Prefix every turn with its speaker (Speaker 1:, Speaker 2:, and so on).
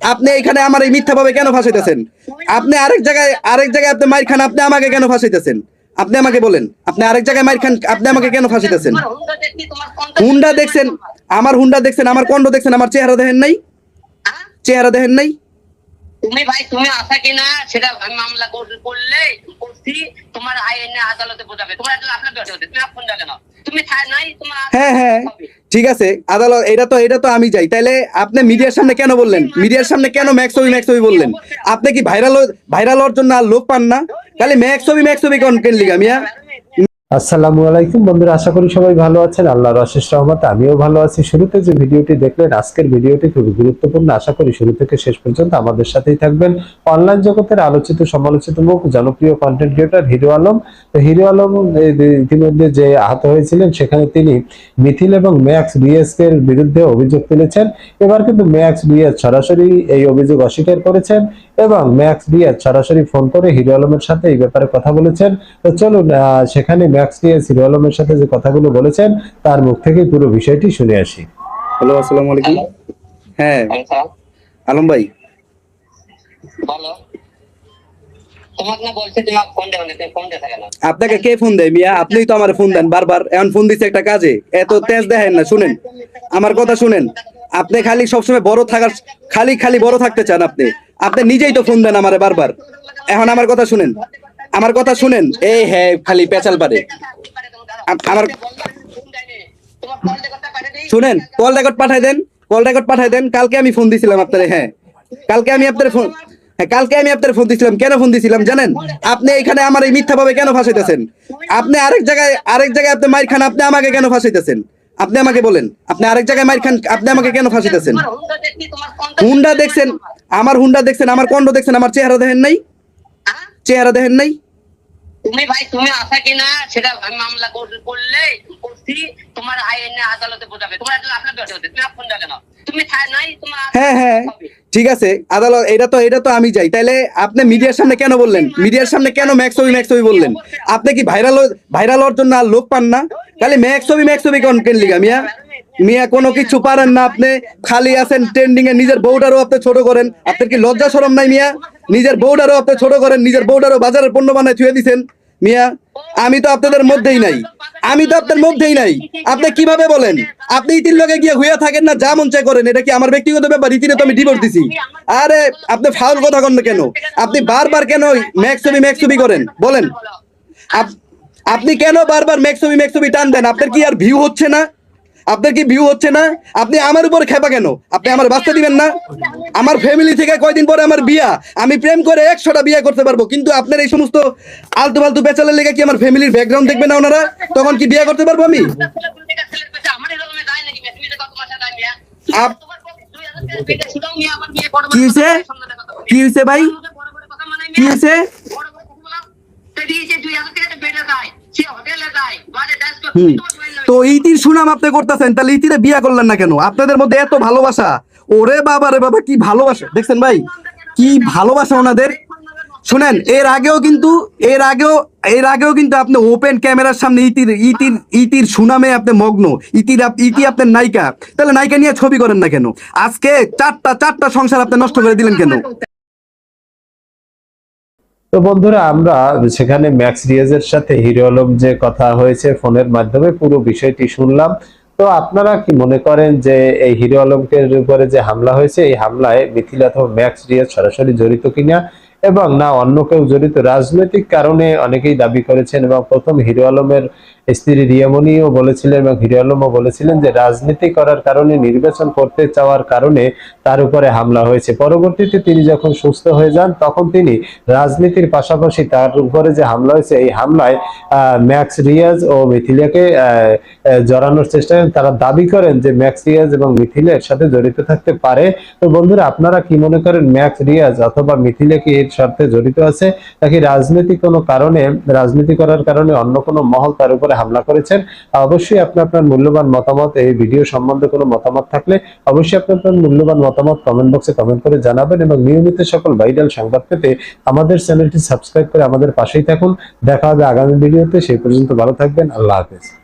Speaker 1: আপনি এখানে আমার এই মিথ্যা ভাবে কেন ফাঁসাইতেছেন? আপনি আরেক জায়গায় আরেক জায়গায় আপনি মাইর খান আপনি আমাকে কেন ফাঁসাইতেছেন? আপনি আমাকে বলেন আপনি আরেক জায়গায় মাইর খান আপনি আমাকে কেন ফাঁসাইতেছেন?
Speaker 2: হুন্ডা
Speaker 1: দেখছেন আমার হুন্ডা দেখছেন আমার কন্ড দেখছেন আমার চেহারা দেখেন নাই? চেহারা দেখেন নাই?
Speaker 2: তুমি ভাই তুমি আসা কিনা সেটা আমি মামলা করলে করছি। তোমার আইনে আদালতে বোঝাবে। তোমার আপনার হতে তুমি ফোন যাবে না। তুমি নাই তোমার
Speaker 1: হ্যাঁ হ্যাঁ ঠিক আছে। আদালত এটা তো এটা তো আমি যাই তাইলে আপনি মিডিয়ার সামনে কেন বললেন? মিডিয়ার সামনে কেন ম্যাক্স ছবি ম্যাক্স ছবি বললেন? আপনি কি ভাইরাল ভাইরাল হওয়ার জন্য আর লোক পান না? তাহলে ম্যাক্স ছবি ম্যাক্স ছবি কোন কেন লিগা মিয়া
Speaker 3: আসসালামু আলাইকুম বন্ধুরা, আশা করি সবাই ভালো আছেন। আল্লাহর অশেষ রহমতে আমিও ভালো আছি। শুরুতে যে ভিডিওটি দেখলেন, আজকের ভিডিওটি খুবই গুরুত্বপূর্ণ। আশা করি শুরু থেকে শেষ পর্যন্ত আমাদের সাথেই থাকবেন। অনলাইন জগতের আলোচিত, সমালোচিত, মুখ জনপ্রিয় কন্টেন্ট ক্রিয়েটর হিরো আলম। তো হিরো আলম ইতিমধ্যে যে আহত হয়েছিলেন, সেখানে তিনি মিথিল এবং ম্যাক্স ডিএস এর বিরুদ্ধে অভিযোগ তুলেছেন। এবার কিন্তু ম্যাক্স বিএস সরাসরি এই অভিযোগ অস্বীকার করেছেন। এবং ম্যাক্স ডিএস সরাসরি ফোন করে হিরো আলমের সাথে এই ব্যাপারে কথা বলেছেন। তো চলুন সেখানে ম্যাক্স ডিএস হিরো আলমের সাথে যে কথাগুলো বলেছেন তার মুখ থেকে পুরো বিষয়টি শুনে আসি।
Speaker 1: হ্যালো আসসালামু আলাইকুম। হ্যাঁ। আলম ভাই।
Speaker 2: বলো।
Speaker 1: আপনাকে কে ফোন দেয় মিয়া? আপনিই তো আমার ফোন দেন বারবার এখন ফোন দিচ্ছে একটা কাজে। এত তেজ দেখেন না শুনেন। আমার কথা শুনেন। আপনি খালি সবসময় বড় থাকার খালি খালি বড় থাকতে চান আপনি। আপনি নিজেই তো ফোন দেন আমারে বারবার। এখন আমার কথা শুনেন। আমার কথা শুনেন। এই হ্যাঁ খালি পেঁচাল পারে। আমার শুনেন, কল রেকর্ড পাঠাই দেন। কল রেকর্ড পাঠাই দেন। কালকে আমি ফোন দিছিলাম আপনারে হ্যাঁ। কালকে আমি আপনার ফোন হ্যাঁ কালকে আমি আপনার ফোন দিছিলাম। কেন ফোন দিছিলাম জানেন? আপনি এখানে আমার এই মিথ্যা ভাবে কেন ফাঁসাইতেছেন? আপনি আরেক জায়গায় আরেক জায়গায় আপনি মাইর খান, আপনি আমাকে কেন ফাঁসাইতেছেন? আপনি আমাকে বলেন। আপনি আরেক জায়গায় মাইর খান, আপনি আমাকে কেন ফাঁসাইতেছেন?
Speaker 2: তোমার হুন্ডা
Speaker 1: দেখছেন আমার হুন্ডা দেখছেন আমার কণ্ঠ দেখছেন আমার চেহারা দেখেন নাই?
Speaker 2: হ্যাঁ?
Speaker 1: চেহারা দেখেন নাই?
Speaker 2: তুমি ভাই তুমি আসা কিনা সেটা আমি মামলা করলে করছি তোমার আইনে আদালতে বোঝাবে। তোমার আপনার দরজা হতে তুমি ফোন যাবে না তুমি নাই তোমার
Speaker 1: হ্যাঁ হ্যাঁ ঠিক আছে আদালত এটা তো এটা তো আমি যাই। তাইলে আপনি মিডিয়ার সামনে কেন বললেন? মিডিয়ার সামনে কেন ম্যাক্স ছবি বললেন? আপনি কি ভাইরাল ভাইরাল হওয়ার জন্য আর লোক পান না? তাহলে ম্যাক্স ছবি ম্যাক্স ছবি কোন কেন লিগা মিয়া। মিয়া কোনো কিছু পারেন না আপনি, খালি আছেন ট্রেন্ডিং এ, নিজের বউটারও আপনি ছোট করেন। আপনার কি লজ্জা শরম নাই মিয়া? নিজের বউটারও আপনি ছোট করেন, নিজের বউটারও বাজারের পণ্য বানায় থুয়ে দিছেন। মিয়া, আমি তো আপনাদের মধ্যেই নাই। আমি তো আপনার মধ্যেই নাই। আপনি কীভাবে বলেন? আপনি ইতির লগে গিয়ে হইয়া থাকেন না, যা মন চায় করেন। এটা কি আমার ব্যক্তিগত ব্যাপার? ইতিরে তো আমি ডিভোর্স দিছি। আরে, আপনি ফাউল কথা করেন কেন? আপনি বারবার কেন ম্যাক্স ছবি ম্যাক্স করেন? বলেন। আপ- আপনি কেন বারবার ম্যাক্স ছবি টান দেন? আপনার কি আর ভিউ হচ্ছে না? আপনার কি ভিউ হচ্ছে না? আপনি আমার উপর খেপা কেন? আপনি আমার বাঁচতে দিবেন না? আমার ফ্যামিলি থেকে কয়দিন পরে আমার বিয়া? আমি প্রেম করে একশোটা বিয়ে করতে পারব কিন্তু আপনার এই সমস্ত আলতু ফালতু বেচালের লেগে কি আমার ফ্যামিলির ব্যাকগ্রাউন্ড দেখবে না ওনারা? তখন কি বিয়ে করতে পারব আমি? আপ- কি হয়েছে? কি হয়েছে ভাই? কি হয়েছে? হুম। তো ইতির সুনাম আপনি করতেছেন, তাহলে ইতিরে বিয়া করলেন না কেন? আপনাদের মধ্যে এত ভালোবাসা। ওরে বাবা রে বাবা, কি ভালোবাসা। দেখছেন ভাই, কি ভালোবাসা ওনাদের। শুনেন, এর আগেও কিন্তু, এর আগেও এর আগেও কিন্তু আপনি ওপেন ক্যামেরার সামনে ইতির ইতির ইতির সুনামে আপনি মগ্ন। ইতির ইতি আপনার নায়িকা। তাহলে নায়িকা নিয়ে ছবি করেন না কেন? আজকে চারটা চারটা সংসার আপনি নষ্ট করে দিলেন কেন?
Speaker 3: তো বন্ধুরা, আমরা সেখানে ম্যাক্স রিয়াজের সাথে হিরো আলম যে কথা হয়েছে ফোনের মাধ্যমে পুরো বিষয়টি শুনলাম। তো আপনারা কি মনে করেন যে এই হিরো আলমকের উপরে যে হামলা হয়েছে, এই হামলায় মিথিল অথবা ম্যাক্স রিয়াজ সরাসরি জড়িত কিনা এবং না অন্য কেউ জড়িত? রাজনৈতিক কারণে অনেকেই দাবি করেছেন এবং প্রথম হিরো আলমের স্ত্রী রিয়ামনিও বলেছিলেন এবং হিরো আলমও বলেছিলেন যে রাজনীতি করার কারণে নির্বাচন করতে চাওয়ার কারণে তার উপরে হামলা হয়েছে। পরবর্তীতে তিনি যখন সুস্থ হয়ে যান তখন তিনি রাজনীতির পাশাপাশি তার উপরে যে হামলা হয়েছে এই হামলায় ম্যাক্স রিয়াজ ও আহ, জড়ানোর চেষ্টা করেন। তারা দাবি করেন যে ম্যাক্স রিয়াজ এবং মিথিলা এর সাথে জড়িত থাকতে পারে। তো বন্ধুরা আপনারা কি মনে করেন ম্যাক্স রিয়াজ অথবা মিথিলা কি এর সাথে জড়িত আছে? নাকি রাজনীতি কোনো কারণে রাজনীতি করার কারণে অন্য কোনো মহল তার উপরে হামলা করেছেন অবশ্যই আপনি আপনার মূল্যবান মতামত, এই ভিডিও সম্বন্ধে কোনো মতামত থাকলে অবশ্যই আপনি আপনার মূল্যবান মতামত কমেন্ট বক্সে কমেন্ট করে জানাবেন এবং নিয়মিত সকল ভাইরাল সংবাদ পেতে আমাদের চ্যানেলটি সাবস্ক্রাইব করে আমাদের পাশেই থাকুন। দেখা হবে আগামী ভিডিওতে, সেই পর্যন্ত ভালো থাকবেন, আল্লাহ হাফেজ।